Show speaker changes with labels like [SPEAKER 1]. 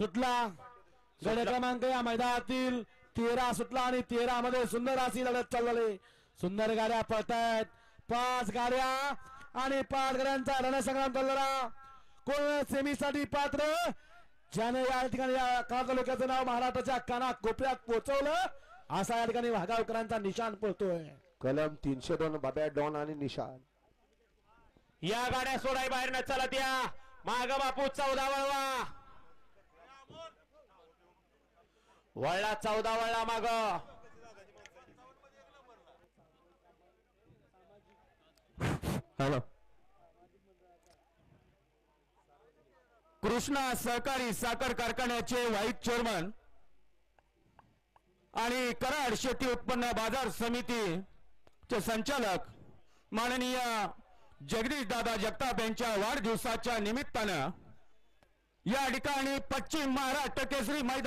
[SPEAKER 1] सुटला. गड क्रमांक या मैदानातील तेरा सुटला आणि तेरा मध्ये सुंदर अशी लढत चालवली सुंदर गाड्या पळतायत. पाच गाड्या आणि पाच गाड्यांचा रणसंग्राम चाललेला. कोण सेमीसाठी पात्र? ज्याने या ठिकाणी या का तालुक्याचं नाव महाराष्ट्राच्या काना कोपऱ्यात पोहोचवलं असा या ठिकाणी वाघावकरांचा निशाण पडतोय
[SPEAKER 2] कलम तीनशे दोन बाब्या डॉन आणि निशान.
[SPEAKER 3] या गाड्या सोडाय बाहेर न चला त्या. माग बापू चौदा वळवा वळला चौदा वळला माग.
[SPEAKER 4] हॅलो कृष्णा सहकारी साखर कारखान्याचे व्हाईस चेअरमन आणि कराड शेती उत्पन्न बाजार समिती चे संचालक माननीय जगदीश दादा जगताप यांच्या वाढदिवसाच्या निमित्तानं या ठिकाणी पश्चिम महाराष्ट्र केसरी मैदान